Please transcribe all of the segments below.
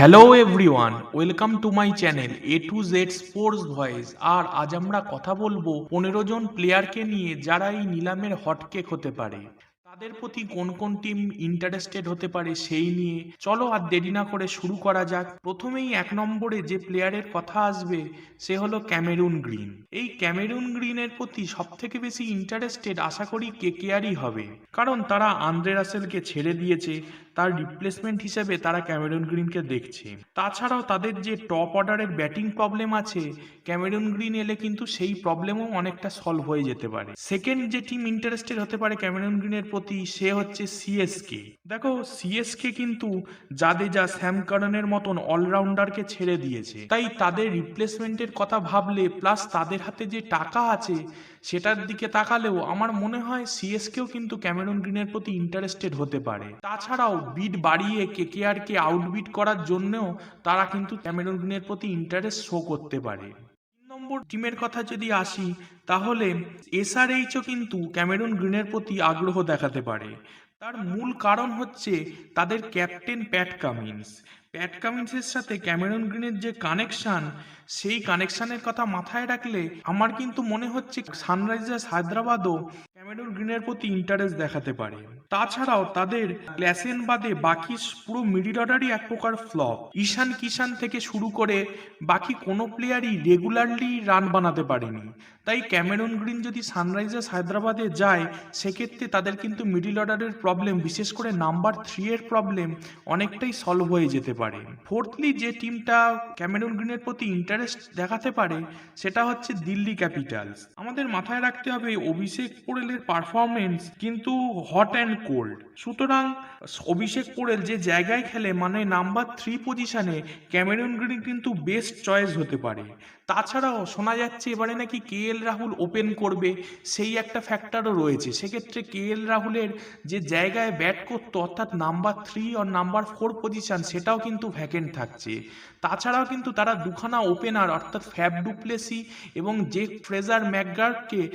Hello everyone welcome to my channel A to Z sports voice আর আজ আমরা কথা বলব পনেরো জন প্লেয়ারকে নিয়ে যারা এই নিলামের হটকেক হতে পারে। তাদের প্রতি কোন কোন টিম ইন্টারেস্টেড হতে পারে সেই নিয়ে চলো আর দেরি না করে শুরু করা যাক। প্রথমেই এক নম্বরে যে প্লেয়ারের কথা আসবে, সে হলো ক্যামেরুন গ্রিন। এই ক্যামেরুন গ্রিনের প্রতি সব থেকে বেশি ইন্টারেস্টেড আশা করি কেকেআরই হবে। কারণ তারা আন্দ্রে রাসেলকে ছেড়ে দিয়েছে, তার রিপ্লেসমেন্ট হিসেবে তারা ক্যামেরুন গ্রিনকে দেখছে। তাছাড়াও তাদের যে টপ অর্ডারের ব্যাটিং প্রবলেম আছে, ক্যামেরুন গ্রিন এলে কিন্তু সেই প্রবলেমও অনেকটা সলভ হয়ে যেতে পারে। সেকেন্ড যে টিম ইন্টারেস্টেড হতে পারে ক্যামেরুন গ্রিনের প্রতি সে হচ্ছে সিএসকে দেখো সিএসকে কিন্তু জাদেজা স্যাম কারনের মতন অলরাউন্ডারকে ছেড়ে দিয়েছে। তাই তাদের রিপ্লেসমেন্টের কথা ভাবলে, প্লাস তাদের হাতে যে টাকা আছে, সেটার দিকে তাকালেও আমার মনে হয় সিএসকেও কিন্তু ক্যামেরন গ্রিনের প্রতি ইন্টারেস্টেড হতে পারে। তাছাড়াও বিট বাড়িয়ে কেকেআরকে আউটবিট করার জন্যও তারা কিন্তু ক্যামেরন গ্রিনের প্রতি ইন্টারেস্ট শো করতে পারে। নম্বর টিমের কথা যদি আসি, তাহলে এসআরএইচও কিন্তু ক্যামেরুন গ্রিনের প্রতি আগ্রহ দেখাতে পারে। তার মূল কারণ হচ্ছে তাদের ক্যাপ্টেন প্যাট কামিন্স। প্যাট কামিন্সের সাথে ক্যামেরন গ্রিনের যে কানেকশান, সেই কানেকশানের কথা মাথায় রাখলে আমার কিন্তু মনে হচ্ছে সানরাইজার্স হায়দ্রাবাদও ক্যামেরন গ্রিনের প্রতি ইন্টারেস্ট দেখাতে পারে। তাছাড়াও তাদের ক্ল্যাসেন বাদে বাকি পুরো মিডিল অর্ডারই এক প্রকার ফ্লপ ঈশান কিষান থেকে শুরু করে বাকি কোনো প্লেয়ারই রেগুলারলি রান বানাতে পারেনি। তাই ক্যামেরুন গ্রিন যদি সানরাইজার্স হায়দ্রাবাদে যায়, সেক্ষেত্রে তাদের কিন্তু মিডিল অর্ডারের প্রবলেম বিশেষ করে নাম্বার থ্রি এর প্রবলেম অনেকটাই সলভ হয়ে যেতে পারে। ফোর্থলি যে টিমটা ক্যামেরুন গ্রিনের প্রতি ইন্টারেস্ট দেখাতে পারে, সেটা হচ্ছে দিল্লি ক্যাপিটালস আমাদের মাথায় রাখতে হবে, অভিষেক পোরেলের পারফরমেন্স কিন্তু হট অ্যান্ড কোল্ড সুতরাং অভিষেক পোরেল যে জায়গায় খেলে মানে নাম্বার থ্রি পজিশনে ক্যামেরন গ্রিন কিন্তু বেস্ট চয়েস হতে পারে। তাছাড়াও শোনা যাচ্ছে এবারে নাকি কে এল রাহুল ওপেন করবে, সেই একটা ফ্যাক্টরও রয়েছে। সেক্ষেত্রে কে এল রাহুলের যে জায়গায় ব্যাট করতো, অর্থাৎ নাম্বার থ্রি আর নাম্বার ফোর পজিশন সেটাও কিন্তু ভ্যাকেন্ট থাকছে। তাছাড়াও কিন্তু তারা দুখানা ওপেনার অর্থাৎ ফ্যাব ডুপ্লেসি এবং জে ফ্রেজার ম্যাকগার্ডকে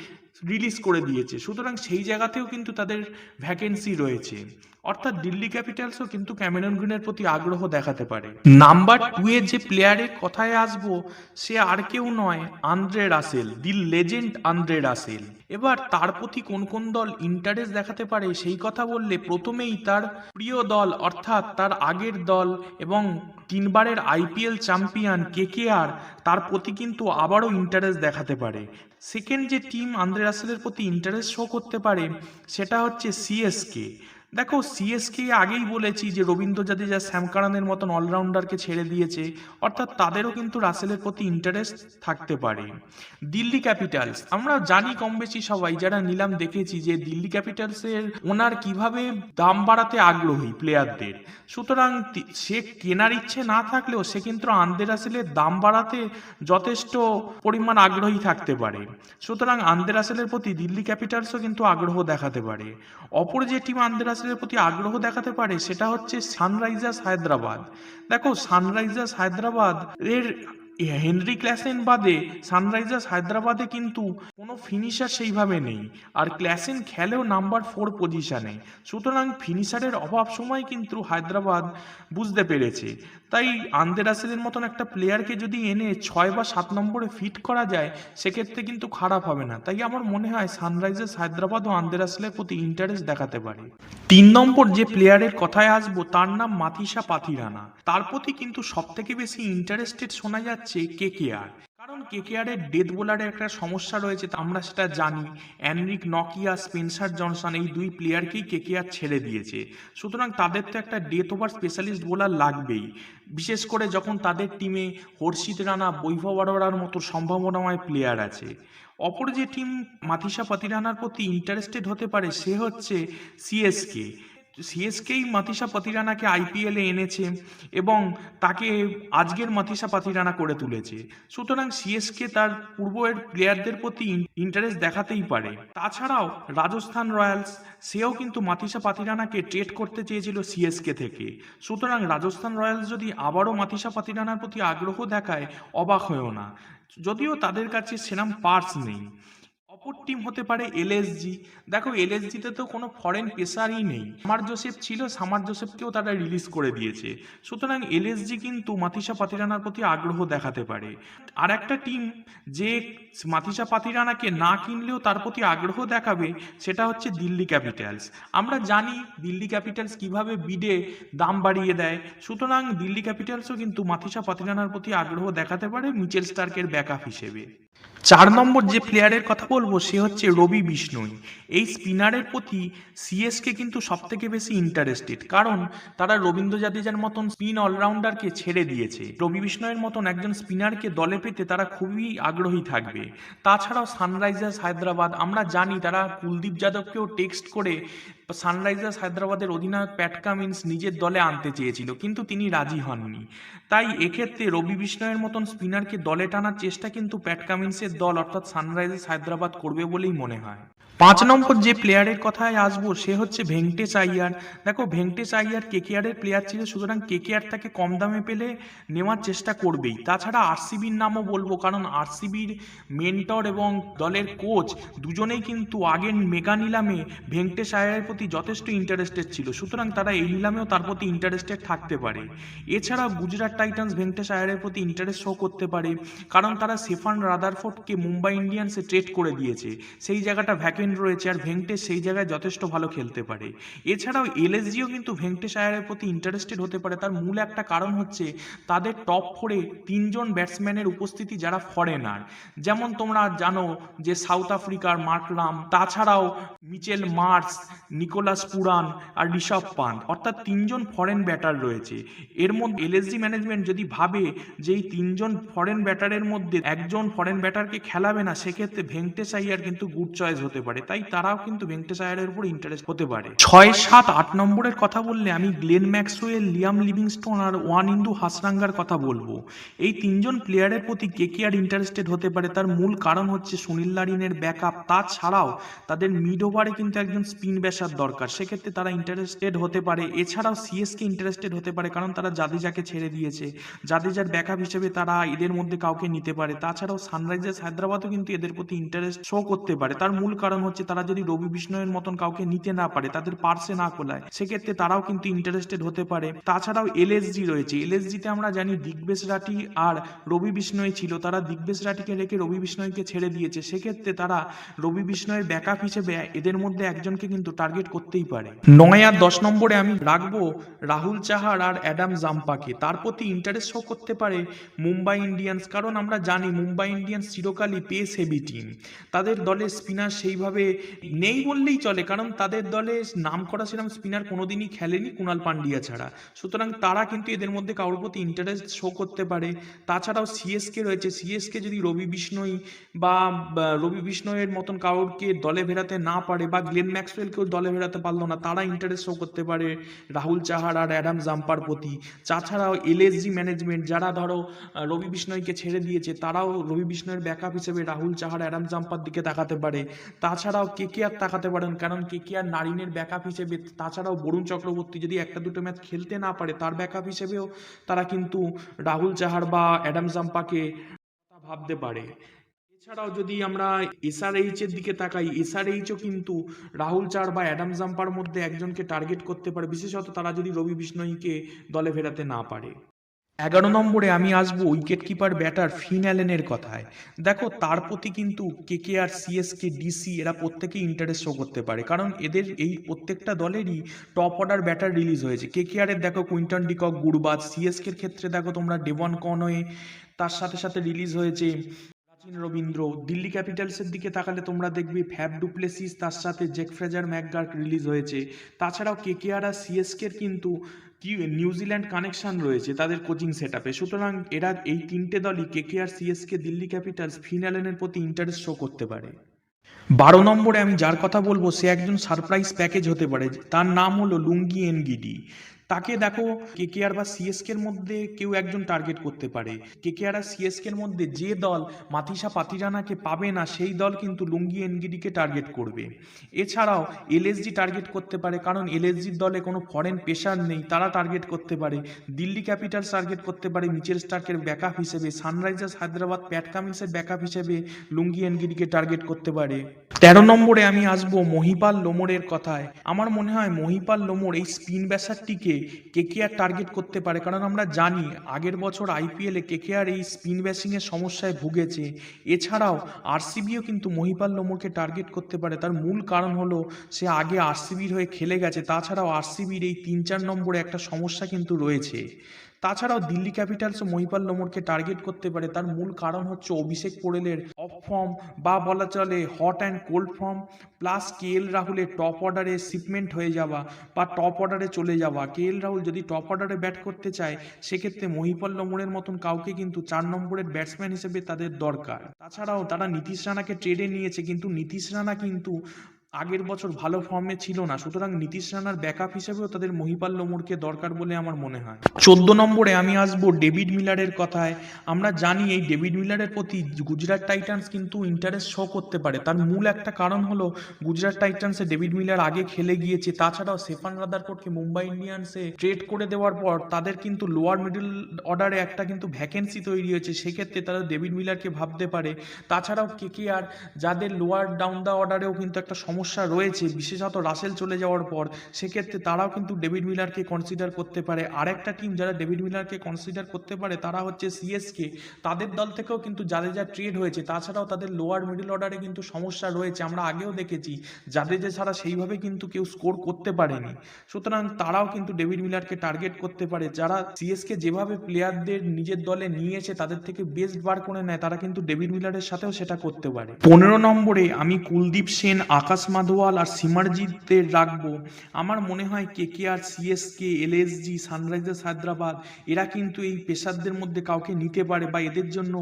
রিলিজ করে দিয়েছে। সুতরাং সেই জায়গাতেও কিন্তু তাদের ভ্যাকেন্সি রয়েছে। অর্থাৎ দিল্লি ক্যাপিটালসও কিন্তু ক্যামেরন গ্রিনের প্রতি আগ্রহ দেখাতে পারে। নাম্বার টু এর যে প্লেয়ারের কথায় আসব, সে আর কেউ নয়, Andre Russell, the legend Andre Russell. এবার তার প্রতি কোন কোন দল ইন্টারেস্ট দেখাতে পারে, সেই কথা বললে প্রথমেই তার প্রিয় দল, অর্থাৎ তার আগের দল এবং তিনবারের আইপিএল চ্যাম্পিয়ন কেকেআর তার প্রতি কিন্তু আবারও ইন্টারেস্ট দেখাতে পারে। সেকেন্ড যে টিম আন্দ্রে রাসেলের প্রতি ইন্টারেস্ট শো করতে পারে সেটা হচ্ছে সিএসকে দেখো সিএসকে আগেই বলেছি যে রবীন্দ্র জাদেজা শ্যাম কারানের মতন অলরাউন্ডারকে ছেড়ে দিয়েছে, অর্থাৎ তাদেরও কিন্তু রাসেলের প্রতি ইন্টারেস্ট থাকতে পারে। দিল্লি ক্যাপিটালস আমরা জানি কম বেশি সবাই, যারা নিলাম দেখেছি যে দিল্লি ক্যাপিটালসের ওনার কীভাবে দাম বাড়াতে আগ্রহী প্লেয়ারদের সুতরাং সে কেনার ইচ্ছে না থাকলেও সে কিন্তু আন্দে রাসেলের দাম বাড়াতে যথেষ্ট পরিমাণ আগ্রহী থাকতে পারে। সুতরাং আন্দে রাসেলের প্রতি দিল্লি ক্যাপিটালসও কিন্তু আগ্রহ দেখাতে পারে। অপর যে টিম আন্দে রাসেলের প্রতি আগ্রহ দেখাতে পারে সেটা হচ্ছে সানরাইজার্স হায়দ্রাবাদ। দেখো, সানরাইজার্স হায়দ্রাবাদ এর হেনরি ক্ল্যাসেন বাদে সানরাইজার্স হায়দ্রাবাদে কিন্তু কোনো ফিনিশার সেইভাবে নেই। আর ক্ল্যাসেন খেলেও নাম্বার ফোর পজিশানে। সুতরাং ফিনিশারের অভাব সময় কিন্তু হায়দ্রাবাদ বুঝতে পেরেছে। তাই আন্দে রাসেলের মতন একটা প্লেয়ারকে যদি এনে ছয় বা সাত নম্বরে ফিট করা যায়, সেক্ষেত্রে কিন্তু খারাপ হবে না। তাই আমার মনে হয় সানরাইজার্স হায়দ্রাবাদ ও আন্দেরাসেলের প্রতি ইন্টারেস্ট দেখাতে পারে। তিন নম্বর যে প্লেয়ারের কথায় আসব, তার নাম মাথিসা পাথিরানা। তার প্রতি কিন্তু সব থেকে বেশি ইন্টারেস্টেড শোনা যাচ্ছে কে কে আর। কারণ কেকেআর এর ডেথ বোলারের একটা সমস্যা রয়েছে, তা আমরা সেটা জানি। অ্যানরিক নকিয়া, স্পেন্সার জনসন এই দুই প্লেয়ারকেই কেকেআর ছেড়ে দিয়েছে। সুতরাং তাদের তো একটা ডেথ ওভার স্পেশালিস্ট বোলার লাগবেই। বিশেষ করে যখন তাদের টিমে হর্ষিত রানা, বৈভব অরোরার মতো সম্ভাবনাময় প্লেয়ার আছে। অপর যে টিম মাথিসা পাতিরানার প্রতি ইন্টারেস্টেড হতে পারে, সে হচ্ছে সিএসকে সিএসকেই মাথিসা পাতিরানাকে আইপিএলে এনেছে এবং তাকে আজকের মাথিসা পাতিরানা করে তুলেছে। সুতরাং সিএসকে তার পূর্বের প্লেয়ারদের প্রতি ইন্টারেস্ট দেখাতেই পারে। তাছাড়াও রাজস্থান রয়্যালস, সেও কিন্তু মাথিসা পাতিরানাকে ট্রেড করতে চেয়েছিল সিএসকে থেকে। সুতরাং রাজস্থান রয়্যালস যদি আবারও মাথিসা পাতিরানার প্রতি আগ্রহ দেখায়, অবাক হয়েও না। যদিও তাদের কাছে সেরাম পার্স নেই। অপর টিম হতে পারে এলএসজি দেখো এলএসজিতে তো কোনো ফরেন পেসারই নেই। সামার জোসেফ ছিল, সামার জোসেফকেও তারা রিলিজ করে দিয়েছে। সুতরাং এলএসজি কিন্তু মাথিসা পাতিরানার প্রতি আগ্রহ দেখাতে পারে। আর একটা টিম যে মাথিসা পাতিরানাকে না কিনলেও তার প্রতি আগ্রহ দেখাবে, সেটা হচ্ছে দিল্লি ক্যাপিটালস। আমরা জানি দিল্লি ক্যাপিটালস কীভাবে বিডে দাম বাড়িয়ে দেয়। সুতরাং দিল্লি ক্যাপিটালসও কিন্তু মাথিসা পাতিরানার প্রতি আগ্রহ দেখাতে পারে মিচেল স্টার্কের ব্যাকআপ হিসেবে। চার নম্বর যে প্লেয়ারের কথা বলব, সে হচ্ছে রবি বিষ্ণুই। এই স্পিনারের প্রতি সিএসকে কিন্তু সব থেকে বেশি ইন্টারেস্টেড কারণ তারা রবীন্দ্র জাদেজার মতন স্পিন অলরাউন্ডারকে ছেড়ে দিয়েছে। রবি বিষ্ণয়ের মতন একজন স্পিনারকে দলে পেতে তারা খুবই আগ্রহী থাকবে। তাছাড়াও সানরাইজার্স হায়দ্রাবাদ আমরা জানি তারা কুলদীপ যাদবকেও টেক্সট করে সানরাইজার্স হায়দ্রাবাদের অধিনায়ক প্যাট কামিন্স নিজের দলে আনতে চেয়েছিল, কিন্তু তিনি রাজি হননি। তাই এক্ষেত্রে রবি বিষ্ণয়ের মতন স্পিনারকে দলে টানার চেষ্টা কিন্তু প্যাট কামিন্সের দল, অর্থাৎ সানরাইজার্স হায়দ্রাবাদ করবে বলেই মনে হয়। পাঁচ নম্বর যে প্লেয়ারের কথায় আসব, সে হচ্ছে ভেঙ্কটেশ আইয়ার। দেখো, ভেঙ্কটেশ আইয়ার কেকেআরের প্লেয়ার ছিল, সুতরাং কে কেকেআর তাকে কম দামে পেলে নেওয়ার চেষ্টা করবেই। তাছাড়া আরসিবির নামও বলব, কারণ আরসিবির মেন্টর এবং দলের কোচ দুজনেই কিন্তু আগের মেগা নিলামে ভেঙ্কটেশ আয়ারের প্রতি যথেষ্ট ইন্টারেস্টেড ছিল, সুতরাং তারা এই নিলামেও তার প্রতি ইন্টারেস্টেড থাকতে পারে। এছাড়া গুজরাট টাইটান্স ভেঙ্কটেশ আয়ারের প্রতি ইন্টারেস্ট শো করতে পারে, কারণ তারা সেফান রাদারফোর্ডকে মুম্বাই ইন্ডিয়ান্সে ট্রেড করে দিয়েছে। সেই জায়গাটা ভ্যাকেন্ট রয়েছে আর ভেঙ্কটেশ সেই জায়গায় যথেষ্ট ভালো খেলতে পারে। এছাড়াও এলএসজিও কিন্তু ভেঙ্কটেশ আয়ারের প্রতি ইন্টারেস্টেড হতে পারে। তার মূল একটা কারণ হচ্ছে তাদের টপ ফোরে তিনজন ব্যাটসম্যানের উপস্থিতি যারা ফরেনার যেমন তোমরা জানো যে সাউথ আফ্রিকার মার্করাম তাছাড়াও মিচেল মার্স নিকোলাস পুরান আর ঋষভ পান্ত অর্থাৎ তিনজন ফরেন ব্যাটার রয়েছে। এর মধ্যে এলএসজি ম্যানেজমেন্ট যদি ভাবে যে এই তিনজন ফরেন ব্যাটারের মধ্যে একজন ফরেন ব্যাটারকে খেলাবে না, সেক্ষেত্রে ভেঙ্কটেশ আইয়ার কিন্তু গুড চয়েস হতে পারে। তাই তারাও কিন্তু ভেঙ্কটেশ আয়ারের উপর ইন্টারেস্ট হতে পারে। ছয়, সাত, আট নম্বরের কথা বললে আমি গ্লেন ম্যাক্সওয়েল লিয়াম লিভিংস্টোন আর ওয়ান ইন্দু হাসরাঙ্গার কথা বলব। এই তিনজন প্লেয়ারের প্রতি কে কে আর ইন্টারেস্টেড হতে পারে তার মূল কারণ হচ্ছে সুনীল নারিনের ব্যাকআপ তাছাড়াও তাদের মিড ওভারে কিন্তু একজন স্পিন ব্যাসার দরকার। সেক্ষেত্রে তারা ইন্টারেস্টেড হতে পারে। এছাড়াও সিএসকে ইন্টারেস্টেড হতে পারে কারণ তারা জাদেজাকে ছেড়ে দিয়েছে। জাদেজার ব্যাকআপ হিসেবে তারা এদের মধ্যে কাউকে নিতে পারে। তাছাড়াও সানরাইজার্স হায়দ্রাবাদও কিন্তু এদের প্রতি ইন্টারেস্ট শো করতে পারে। তার মূল কারণ হচ্ছে তারা যদি রবি বিষ্ণয়ের মতন কাউকে নিতে না পারে, তাদের পার্সে না কোলায়, সেক্ষেত্রে তারাও কিন্তু ইন্টারেস্টেড হতে পারে। তাছাড়াও এলএসজি রয়েছে। এলএসজিতে আমরা জানি দিগ্বেশ রাঠি আর রবি বিষ্ণয় ছিল। তারা দিগ্বেশ রাঠিকে রেখে রবি বিষ্ণয়কে ছেড়ে দিয়েছে। সেক্ষেত্রে তারা রবি বিষ্ণয়ের ব্যাকআপ হিসেবে এদের মধ্যে একজনকে কিন্তু টার্গেট করতেই পারে। নয় আর দশ নম্বরে আমি রাখব রাহুল চাহার আর অ্যাডাম জাম্পাকে। তার প্রতি ইন্টারেস্ট শো করতে পারে মুম্বাই ইন্ডিয়ান্স। কারণ আমরা জানি মুম্বাই ইন্ডিয়ান্স চিরকালই পেস হেভি টিম তাদের দলের স্পিনার সেইভাবে নেই বললেই চলে, কারণ তাদের দলে নাম করা সেরকম স্পিনার কোনোদিনই খেলেনি কুণাল পান্ডিয়া ছাড়া। সুতরাং তারা কিন্তু এদের মধ্যে কারোর প্রতি ইন্টারেস্ট শো করতে পারে। তাছাড়াও সিএসকে রয়েছে। সিএসকে যদি রবি বিষ্ণই বা রবি বিষ্ণয়ের মতন কারোরকে দলে ভেরাতে না পারে বা গ্লেন ম্যাক্সওয়েলকেও দলে ভেরাতে পারল না, তারা ইন্টারেস্ট শো করতে পারে রাহুল চাহার আর অ্যাডাম জাম্পার প্রতি। তাছাড়াও এলএসজি ম্যানেজমেন্ট যারা ধরো রবি বিষ্ণয়কে ছেড়ে দিয়েছে, তারাও রবি বিষ্ণয়ের ব্যাকআপ হিসেবে রাহুল চাহার অ্যাডাম জাম্পার দিকে তাকাতে পারে। তাছাড়াও কে কে আর তাকাতে পারেন? কারণ কে কে আর নারিনের ব্যাকআপ হিসেবে, তাছাড়াও বরুণ চক্রবর্তী যদি একটা দুটো ম্যাচ খেলতে না পারে, তার ব্যাকআপ হিসেবেও তারা কিন্তু রাহুল চাহার বা অ্যাডাম জাম্পাকে ভাবতে পারে। এছাড়াও যদি আমরা এসআরএইচ এর দিকে তাকাই এসআরএইচও কিন্তু রাহুল চার বা অ্যাডাম জাম্পার মধ্যে একজনকে টার্গেট করতে পারে। বিশেষত তারা যদি রবি বিষ্ণয়কে দলে ফেরাতে না পারে। এগারো নম্বরে আমি আসব উইকেট কিপার ব্যাটার ফিন অ্যালেনের কথায়। দেখো, তার প্রতি কিন্তু কে কে আর সিএসকে ডিসি এরা প্রত্যেকেই ইন্টারেস্ট শো করতে পারে। কারণ এদের এই প্রত্যেকটা দলেরই টপ অর্ডার ব্যাটার রিলিজ হয়েছে। কে কে আরের দেখো কুইন্টন ডিকক গুরবাজ সিএসকের ক্ষেত্রে দেখো তোমরা ডেভন কনওয়ে তার সাথে সাথে রিলিজ হয়েছে প্রাচীন রবীন্দ্র, দিল্লি ক্যাপিটালসের দিকে তাকালে তোমরা দেখবে ফ্যাব ডুপ্লেসিস, তার সাথে জেক ফ্রেজার ম্যাকগার্ট রিলিজ হয়েছে। তাছাড়াও কে কে আর সিএসকের কিন্তু কি নিউজিল্যান্ড কানেকশন রয়েছে তাদের কোচিং সেট আপে সুতরাং এরা এই তিনটে দলই K K R CSK Delhi Capitals ফিনালেনের প্রতি ইন্টারেস্ট শো করতে পারে। বারো নম্বরে আমি যার কথা বলব, সে একজন সারপ্রাইজ প্যাকেজ হতে পারে। তার নাম হলো লুঙ্গি এনগিডি। তাকে দেখো কে কে আর বা সিএসকের মধ্যে কেউ একজন টার্গেট করতে পারে। কেকেআর আর সিএসকের মধ্যে যে দল মাথিসা পাতিরানাকে পাবে না, সেই দল কিন্তু লুঙ্গি এনগিডিকে টার্গেট করবে। এছাড়াও এলএসজি টার্গেট করতে পারে, কারণ এলএসজির দলে কোনো ফরেন পেশার নেই, তারা টার্গেট করতে পারে। দিল্লি ক্যাপিটালস টার্গেট করতে পারে মিচেল স্টার্কের ব্যাকআপ হিসেবে সানরাইজার্স হায়দ্রাবাদ প্যাট কামিন্সের ব্যাকআপ হিসেবে লুঙ্গি এনগিডিকে টার্গেট করতে পারে। তেরো নম্বরে আমি আসব মহিপাল লোমরের কথায়। আমার মনে হয় মহিপাল লোমর এই স্পিন ব্যাসারটিকে কেকেআর টার্গেট করতে পারে? কারণ আমরা জানি আগের বছর আইপিএলে কেকেআর এই স্পিন ব্যাসিংয়ের সমস্যায় ভুগেছে। এছাড়াও আরসিবিও কিন্তু মহিপাল লোমরকে টার্গেট করতে পারে। তার মূল কারণ হলো সে আগে আরসিবির হয়ে খেলে গেছে। তাছাড়াও আরসিবির এই তিন চার নম্বরে একটা সমস্যা কিন্তু রয়েছে। তাছাড়াও দিল্লি ক্যাপিটালস মহিপাল লোমরকে টার্গেট করতে পারে। তার মূল কারণ হচ্ছে অভিষেক পোড়েলের অফ ফর্ম বা বলা চলে hot and cold form plus K L রাহুলের টপ অর্ডারে শিপমেন্ট হয়ে যাওয়া বা টপ অর্ডারে চলে যাওয়া। কে এল রাহুল যদি টপ অর্ডারে ব্যাট করতে চায়, সেক্ষেত্রে মহিপাল লোমরের মতন কাউকে কিন্তু চার নম্বরের ব্যাটসম্যান হিসেবে তাদের দরকার। তাছাড়াও তারা নীতিশ রানাকে ট্রেডে নিয়েছে, কিন্তু নীতিশ রানা কিন্তু আগের বছর ভালো ফর্মে ছিল না। সুতরাং নীতিশ রানার ব্যাকআপ হিসেবেও তাদের মহিপাল লোমরকে দরকার বলে আমার মনে হয়। চোদ্দ নম্বরে আমি আসব ডেভিড মিলারের কথায়। আমরা জানি এই ডেভিড মিলারের প্রতি গুজরাট টাইটান্স কিন্তু ইন্টারেস্ট শো করতে পারে। তার মূল একটা কারণ হলো গুজরাট টাইটান্সে ডেভিড মিলার আগে খেলে গিয়েছে। তাছাড়াও সেফান রাদারফোর্ডকে মুম্বাই ইন্ডিয়ান্সে ট্রেড করে দেওয়ার পর তাদের কিন্তু লোয়ার মিডল অর্ডারে একটা কিন্তু ভ্যাকেন্সি তৈরি হয়েছে। সেক্ষেত্রে তারা ডেভিড মিলারকে ভাবতে পারে। তাছাড়াও কে কে আর যাদের লোয়ার ডাউন দ্য অর্ডারেও কিন্তু একটা সমস্যা রয়েছে, বিশেষত রাসেল চলে যাওয়ার পর, সেক্ষেত্রে তারাও কিন্তু ডেভিড মিলারকে কনসিডার করতে পারে। আরেকটা টিম যারা ডেভিড মিলারকে কনসিডার করতে পারে, তারা হচ্ছে সিএসকে তাদের দল থেকেও কিন্তু জাদেজা ট্রেড হয়েছে, তাছাড়াও তাদের লোয়ার মিডল অর্ডারে কিন্তু সমস্যা রয়েছে, আমরা আগেও দেখেছি, জাদেজা ছাড়া সেইভাবে কিন্তু কেউ স্কোর করতে পারেনি। সুতরাং তারাও কিন্তু ডেভিড মিলারকে টার্গেট করতে পারে, যারা সিএসকে যেভাবে প্লেয়ারদের নিজের দলে নিয়েছে, তাদের থেকে বেস্ট বার করে নেয়, তারা কিন্তু ডেভিড মিলারের সাথেও সেটা করতে পারে। পনেরো নম্বরে আমি কুলদীপ সেন আকাশ মাধওয়াল আর সিমারজিতের রাখব। আমার মনে হয় K K R CSK LSG Sunrisers Hyderabad, এরা কিন্তু এই পেশারদের মধ্যে কাউকে নিতে পারে বা এদের জন্য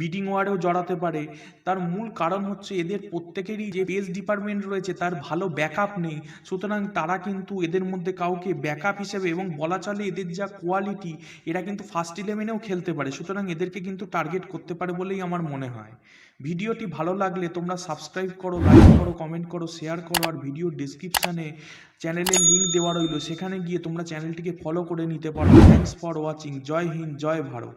বিডিং ওয়ারেও জড়াতে পারে। তার মূল কারণ হচ্ছে এদের প্রত্যেকেরই যে পেস ডিপার্টমেন্ট রয়েছে তার ভালো ব্যাকআপ নেই। সুতরাং তারা কিন্তু এদের মধ্যে কাউকে ব্যাকআপ হিসেবে এবং বলা চলে এদের যা কোয়ালিটি, এরা কিন্তু ফার্স্ট ইলেভেনেও খেলতে পারে। সুতরাং এদেরকে কিন্তু টার্গেট করতে পারে বলেই আমার মনে হয়। ভিডিওটি ভালো লাগলে তোমরা সাবস্ক্রাইব করো লাইক করো কমেন্ট করো শেয়ার করো আর ভিডিও ডিসক্রিপশানে চ্যানেলের লিঙ্ক দেওয়া রইল। সেখানে গিয়ে তোমরা চ্যানেলটিকে ফলো করে নিতে পারো। থ্যাংকস ফর ওয়াচিং জয় হিন্দ, জয় ভারত।